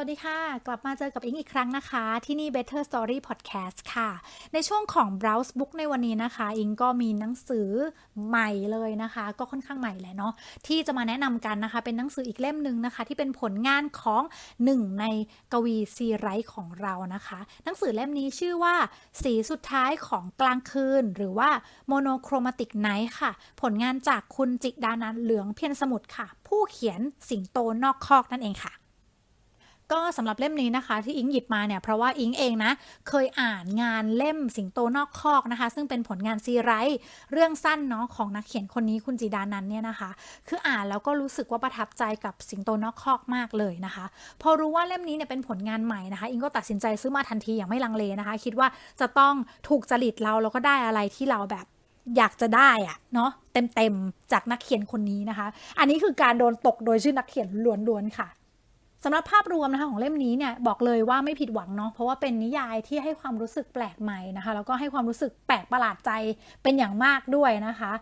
วัสดีค่ะ กลับมาเจอกับอิงอีกครั้งนะคะ ที่นี่ Better Story Podcast ค่ะ ในช่วงของ Browse Book ในวันนี้นะคะ อิงก็มีหนังสือใหม่เลยนะคะ ก็ค่อนข้างใหม่แหละเนาะที่จะมาแนะนำกันนะคะ เป็นหนังสืออีกเล่มหนึ่งนะคะ ที่เป็นผลงานของหนึ่งในกวีซีไรต์ของเรานะคะ หนังสือเล่มนี้ชื่อว่า สีสุดท้ายของกลางคืน หรือว่า Monochromatic Night ค่ะ ผลงานจากคุณจิดานันเหลืองเพียรสมุทรค่ะ ผู้เขียนสิงโตนอกคอกนั่นเองค่ะ ก็สำหรับเล่มนี้นะคะ ที่อิงหยิบมาเนี่ยเพราะว่าอิงเองนะ เคยอ่านงานเล่มสิงโตนอกคอกนะคะ ซึ่งเป็นผลงานซีไรต์เรื่องสั้นเนาะของนักเขียนคนนี้คุณจีดานันเนี่ยนะคะ คืออ่านแล้วก็รู้สึกว่าประทับใจกับสิงโตนอกคอกมากเลยนะคะ พอรู้ว่าเล่มนี้เนี่ยเป็นผลงานใหม่นะคะ อิงก็ตัดสินใจซื้อมาทันทีอย่างไม่ลังเลนะคะ คิดว่าจะต้องถูกจริตเราแล้วก็ได้อะไรที่เราแบบอยากจะได้อะเนาะเต็มๆจากนักเขียนคนนี้นะคะ อันนี้คือการโดนตกโดยชื่อนักเขียนล้วนๆค่ะ สำหรับภาพรวมนะคะของเล่มนี้เนี่ยบอกเลยว่าไม่ผิดหวังเนาะเพราะว่าเป็นนิยายที่ให้ความรู้สึกแปลกใหม่นะคะ แล้วก็ให้ความรู้สึกแปลกประหลาดใจเป็นอย่างมากด้วยนะคะ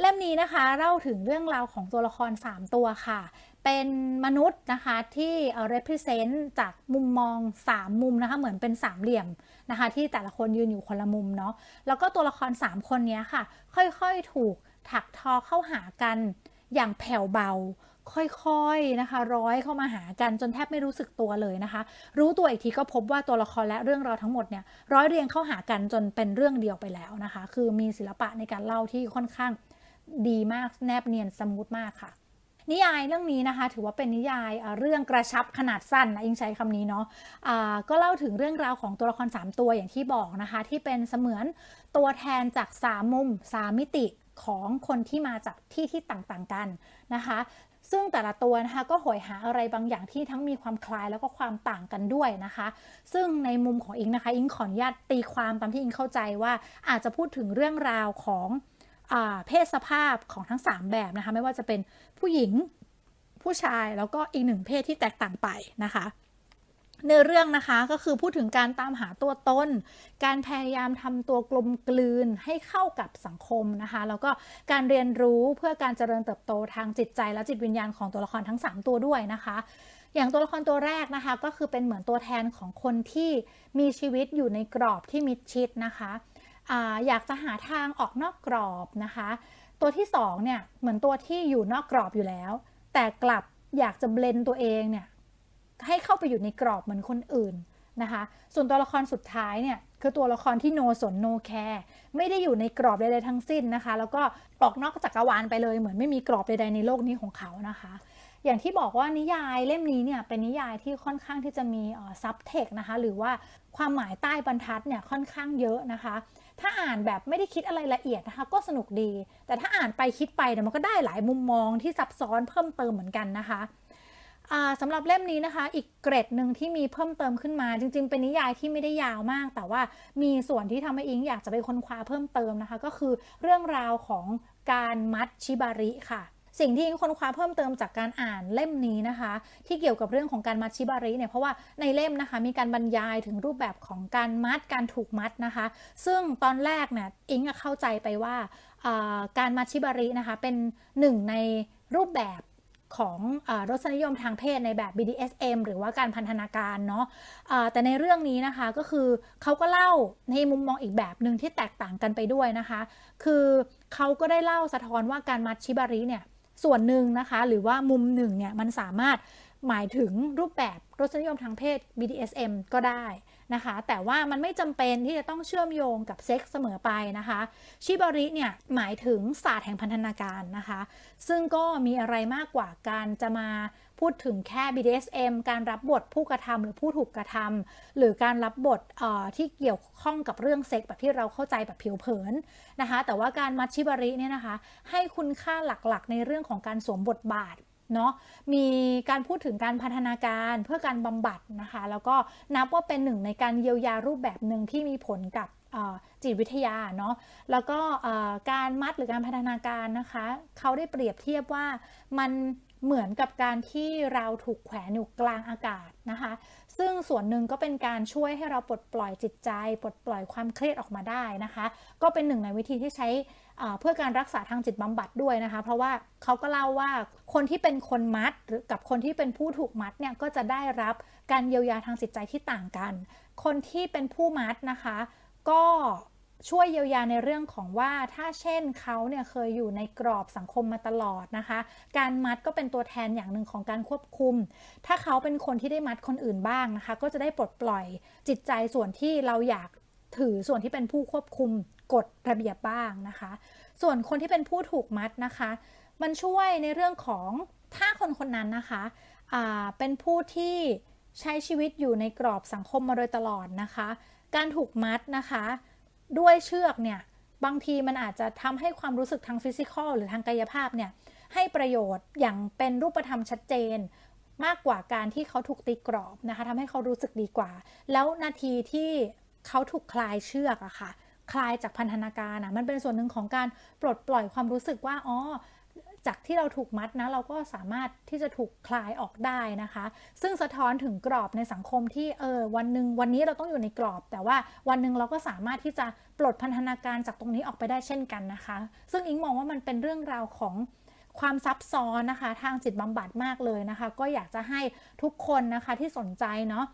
เล่มนี้นะคะเล่าถึงเรื่องราวของตัวละคร 3 ตัวค่ะ เป็นมนุษย์นะคะที่ represent จากมุมมอง 3 มุมนะคะเหมือนเป็นสามเหลี่ยมนะคะที่แต่ละคนยืนอยู่คนละมุมเนาะแล้วก็ตัวละคร 3 คนนี้ค่ะ ค่อยๆถูกถักทอเข้าหากันอย่างแผ่วเบา ค่อยๆนะคะ ร้อยเข้ามาหากันจนแทบไม่รู้สึกตัวเลยนะคะ รู้ตัวอีกทีก็พบว่าตัวละครและเรื่องราวทั้งหมดเนี่ยร้อยเรียงเข้าหากันจนเป็นเรื่องเดียวไปแล้วนะคะ คือมีศิลปะในการเล่าที่ค่อนข้างดีมากแนบเนียนสมูทมากค่ะนิยายเรื่องนี้นะคะ ถือว่าเป็นนิยายเรื่องกระชับขนาดสั้นนะอิงใช้คำนี้เนาะอ่าก็เล่าถึงเรื่องราวของตัวละคร 3 ตัวอย่างที่บอกนะคะ ที่เป็นเสมือนตัวแทนจาก 3 มุม 3 มิติของคนที่มาจากที่ที่ต่างๆกันนะคะ ซึ่งแต่ละตัวนะคะก็หอยหาอะไรบางอย่างที่ทั้งมีความคล้ายแล้วก็ความต่างกันด้วยนะคะ ซึ่งในมุมของอิงนะคะ อิงขออนุญาตตีความตามที่อิงเข้าใจว่าอาจจะพูดถึงเรื่องราวของอเพศสภาพของทั้ง 3 แบบนะคะ ไม่ว่าจะเป็นผู้หญิงผู้ชายแล้วก็อีกหนึ่งเพศที่แตกต่างไปนะคะ เนื้อเรื่องนะคะก็คือพูดถึงการตามหาตัวตน การพยายามทำตัวกลมกลืนให้เข้ากับสังคมนะคะ แล้วก็การเรียนรู้เพื่อการเจริญเติบโตทางจิตใจและจิตวิญญาณของตัวละครทั้ง 3 ตัวด้วยนะคะ อย่างตัวละครตัวแรกนะคะ ก็คือเป็นเหมือนตัวแทนของคนที่มีชีวิตอยู่ในกรอบที่มิดชิดนะคะออยากจะหาทางออกนอกกรอบนะคะ ตัวที่สองเนี่ยเหมือนตัวที่อยู่นอกกรอบอยู่แล้ว แต่กลับอยากจะเบลนตัวเองเนี่ย ให้เข้าไปอยู่ในกรอบเหมือนคนอื่นนะคะ ส่วนตัวละครสุดท้ายเนี่ยคือตัวละครที่โนสนโนแคร์ไม่ได้อยู่ในกรอบใดๆทั้งสิ้นนะคะ แล้วก็ออกนอกจักรวาลไปเลยเหมือนไม่มีกรอบใดๆในโลกนี้ของเขานะคะ อย่างที่บอกว่านิยายเล่มนี้เนี่ยเป็นนิยายที่ค่อนข้างที่จะมีซับเทคนะคะหรือว่าความหมายใต้บรรทัดเนี่ยค่อนข้างเยอะนะคะ ถ้าอ่านแบบไม่ได้คิดอะไรละเอียดนะคะก็สนุกดี แต่ถ้าอ่านไปคิดไปเนี่ยมันก็ได้หลายมุมมองที่ซับซ้อนเพิ่มเติมเหมือนกันนะคะ สำหรับเล่มนี้นะคะ อีกเกรดหนึ่งที่มีเพิ่มเติมขึ้นมา จริง ๆ เป็นนิยายที่ไม่ได้ยาวมาก แต่ว่ามีส่วนที่ทำให้อิงอยากจะไปค้นคว้าเพิ่มเติมนะคะ ก็คือเรื่องราวของการมัดชิบาริค่ะสิ่งที่อิงค้นคว้าเพิ่มเติมจากการอ่านเล่มนี้นะคะ ที่เกี่ยวกับเรื่องของการมัดชิบาริเนี่ยเพราะว่าในเล่มนะคะมีการบรรยายถึงรูปแบบของการมัดการถูกมัดนะคะ ซึ่งตอนแรกเนี่ยอิงเข้าใจไปว่าการมัดชิบารินะคะเป็นหนึ่งในรูปแบบ ของอรสนิยมทางเพศในแบบ BDSM หรือว่าการพันธนาการเนาะะแต่ในเรื่องนี้นะคะก็คือเขาก็เล่าในมุมมองอีกแบบหนึ่งที่แตกต่างกันไปด้วยนะคะ คือเขาก็ได้เล่าสะท้อนว่าการมัดชิบาริเนี่ยส่วนหนึ่งนะคะ หรือว่ามุมหนึ่งเนี่ยมันสามารถหมายถึงรูปแบบรสนิยมทางเพศ BDSM ก็ได้ นะคะ แต่ว่ามันไม่จำเป็นที่จะต้องเชื่อมโยงกับเซ็กส์เสมอไปนะคะ ชิบาริเนี่ยหมายถึงศาสตร์แห่งพันธนาการนะคะ ซึ่งก็มีอะไรมากกว่าการจะมาพูดถึงแค่ BDSM การรับบทผู้กระทำหรือผู้ถูกกระทำหรือการรับบทที่เกี่ยวข้องกับเรื่องเซ็กแบบที่เราเข้าใจแบบผิวเผินนะคะ แต่ว่าการมัชชิบาริเนี่ยนะคะ ให้คุณค่าหลักๆ ในเรื่องของการสวมบทบาท เนาะมีการพูดถึงการพัฒนาการเพื่อการบำบัดนะคะ แล้วก็นับว่าเป็นหนึ่งในการเยียวยารูปแบบหนึ่งที่มีผลกับจิตวิทยาเนาะแล้วก็การมัดหรือการพัฒนาการนะคะเขาได้เปรียบเทียบว่ามันเหมือนกับการที่เราถูกแขวนอยู่กลางอากาศนะคะ ซึ่งส่วนหนึ่งก็เป็นการช่วยให้เราปลดปล่อยจิตใจ ปลดปล่อยความเครียดออกมาได้นะคะ ก็เป็นหนึ่งในวิธีที่ใช้เพื่อการรักษาทางจิตบำบัดด้วยนะคะ เพราะว่าเขาก็เล่าว่าคนที่เป็นคนมัดหรือกับคนที่เป็นผู้ถูกมัดเนี่ยก็จะได้รับการเยียวยาทางจิตใจที่ต่างกัน คนที่เป็นผู้มัดนะคะ ก็ ช่วยเยียวยาในเรื่องของว่าถ้าเช่นเขาเนี่ยเคยอยู่ในกรอบสังคมมาตลอดนะคะ การมัดก็เป็นตัวแทนอย่างหนึ่งของการควบคุม ถ้าเขาเป็นคนที่ได้มัดคนอื่นบ้างนะคะ ก็จะได้ปลดปล่อยจิตใจส่วนที่เราอยากถือส่วนที่เป็นผู้ควบคุมกฎระเบียบบ้างนะคะ ส่วนคนที่เป็นผู้ถูกมัดนะคะ มันช่วยในเรื่องของถ้าคนคนนั้นนะคะเป็นผู้ที่ใช้ชีวิตอยู่ในกรอบสังคมมาโดยตลอดนะคะ การถูกมัดนะคะ ด้วยเชือกเนี่ยบางทีมันอาจจะทำให้ความรู้สึกทางฟิสิกอลหรือทางกายภาพเนี่ยให้ประโยชน์อย่างเป็นรูปธรรมชัดเจน มากกว่าการที่เขาถูกตีกรอบนะคะทำให้เขารู้สึกดีกว่า แล้วนาทีที่เขาถูกคลายเชือกอะค่ะ คลายจากพันธนาการอะมันเป็นส่วนหนึ่งของการปลดปล่อยความรู้สึกว่าอ๋อ จากที่เราถูกมัดนะเราก็สามารถที่จะถูกคลายออกได้นะคะ ซึ่งสะท้อนถึงกรอบในสังคมที่เออวันหนึ่งวันนี้เราต้องอยู่ในกรอบ แต่ว่าวันหนึ่งเราก็สามารถที่จะปลดพันธนาการจากตรงนี้ออกไปได้เช่นกันนะคะ ซึ่งอิงมองว่ามันเป็นเรื่องราวของความซับซ้อนนะคะ ทางจิตบำบัดมากเลยนะคะ ก็อยากจะให้ทุกคนนะคะที่สนใจเนาะ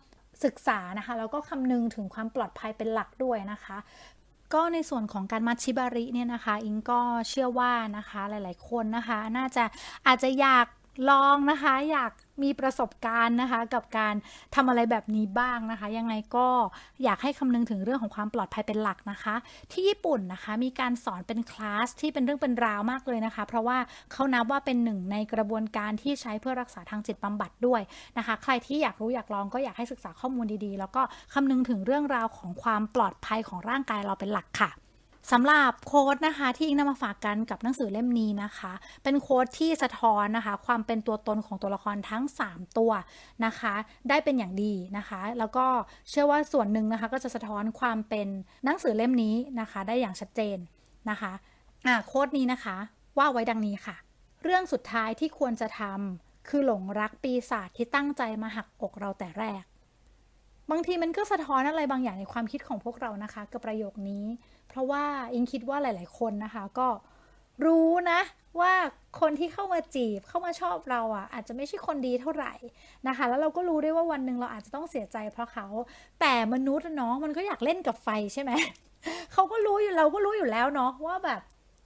ศึกษานะคะแล้วก็คำนึงถึงความปลอดภัยเป็นหลักด้วยนะคะ ก็ในส่วนของการมัชชิบาริเนี่ยนะคะ อิงก็เชื่อว่านะคะหลาย ๆ คนนะคะ น่าจะอาจจะอยาก ลองนะคะ อยากมีประสบการณ์นะคะ กับการทำอะไรแบบนี้บ้างนะคะ ยังไงก็อยากให้คำนึงถึงเรื่องของความปลอดภัยเป็นหลักนะคะ ที่ญี่ปุ่นนะคะมีการสอนเป็นคลาสที่เป็นเรื่องเป็นราวมากเลยนะคะ เพราะว่าเขานับว่าเป็นหนึ่งในกระบวนการที่ใช้เพื่อรักษาทางจิตบำบัดด้วยนะคะ ใครที่อยากรู้อยากลองก็อยากให้ศึกษาข้อมูลดีๆ แล้วก็คำนึงถึงเรื่องราวของความปลอดภัยของร่างกายเราเป็นหลักค่ะ สำหรับโค้ดนะคะที่อิงนำมาฝากกันกับหนังสือเล่มนี้นะคะ เป็นโค้ดที่สะท้อนนะคะ ความเป็นตัวตนของตัวละครทั้ง 3 ตัวนะคะ ได้เป็นอย่างดีนะคะ แล้วก็เชื่อว่าส่วนหนึ่งนะคะ ก็จะสะท้อนความเป็นหนังสือเล่มนี้นะคะ ได้อย่างชัดเจนนะคะอ่าโค้ดนี้นะคะ ว่าไว้ดังนี้ค่ะ เรื่องสุดท้ายที่ควรจะทำคือหลงรักปีศาจที่ตั้งใจมาหักอกเราแต่แรก บางทีมันก็สะท้อนอะไรบางอย่างในความคิดของพวกเรานะคะ กับประโยคนี้ เพราะว่าอิงคิดว่าหลาย ๆ คนนะคะก็รู้นะว่าคนที่เข้ามาจีบเข้ามาชอบเราอะ อาจจะไม่ใช่คนดีเท่าไหร่นะคะ แล้วเราก็รู้ได้ว่าวันหนึ่งเราอาจจะต้องเสียใจเพราะเขา แต่มนุษย์น้องมันก็อยากเล่นกับไฟใช่ไหมเขาก็รู้อยู่เราก็รู้อยู่แล้วเนาะว่าแบบ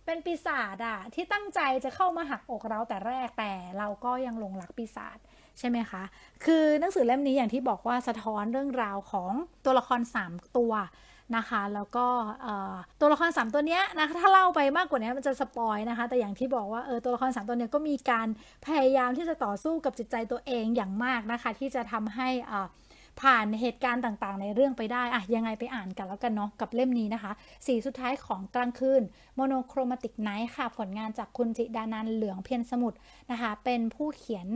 เป็นปีศาจอะที่ตั้งใจจะเข้ามาหักอกเราแต่แรกแต่เราก็ยังหลงรักปีศาจ ใช่ไหมคะ คือหนังสือเล่มนี้อย่างที่บอกว่าสะท้อนเรื่องราวของตัวละคร 3 ตัวนะคะ แล้วก็ตัวละคร 3 ตัวเนี้ยนะคะถ้าเล่าไปมากกว่านี้มันจะสปอยนะคะ แต่อย่างที่บอกว่าเออตัวละคร 3 ตัวเนี้ยก็มีการพยายามที่จะต่อสู้กับจิตใจตัวเองอย่างมากนะคะ ที่จะทำให้ผ่านเหตุการณ์ต่างๆ ในเรื่องไปได้อะยังไงไปอ่านกันแล้วกันเนาะกับเล่มนี้นะคะ สีสุดท้ายของกลางคืนโมโนโครมาติกไนท์ค่ะ ผลงานจากคุณจิดานันเหลืองเพียรสมุทรนะคะ เป็นผู้เขียน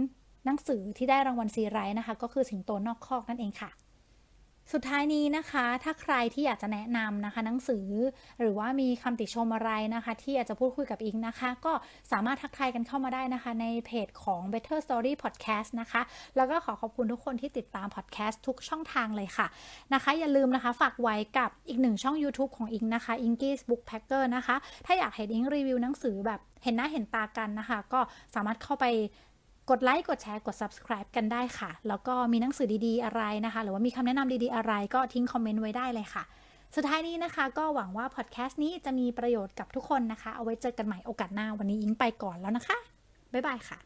หนังสือที่ได้รางวัลซีไรต์นะคะ ก็คือสิงโตนอกคอกนั่นเองค่ะ สุดท้ายนี้นะคะ ถ้าใครที่อยากจะแนะนำนะคะ หนังสือหรือว่ามีคำติชมอะไรนะคะ ที่อยากจะพูดคุยกับอิงนะคะ ก็สามารถทักทายกันเข้ามาได้นะคะ ในเพจของ Better Story Podcast นะคะ แล้วก็ขอขอบคุณทุกคนที่ติดตาม podcast ทุกช่องทางเลยค่ะนะคะ อย่าลืมนะคะฝากไว้กับอีกหนึ่งช่อง YouTube ของอิงนะคะ i n k i s Book Packer นะคะ ถ้าอยากเห็นอิงรีวิวหนังสือแบบเห็นหน้าเห็นตากันนะคะ ก็สามารถเข้าไป กดไลค์กดแชร์กด subscribe กันได้ค่ะ แล้วก็มีหนังสือดีๆอะไรนะคะ หรือว่ามีคำแนะนำดีๆอะไร ก็ทิ้งคอมเมนต์ไว้ได้เลยค่ะ สุดท้ายนี้นะคะ ก็หวังว่าพอดแคสต์นี้จะมีประโยชน์กับทุกคนนะคะ เอาไว้เจอกันใหม่โอกาสหน้าวันนี้อิงไปก่อนแล้วนะคะ บ๊ายบายค่ะ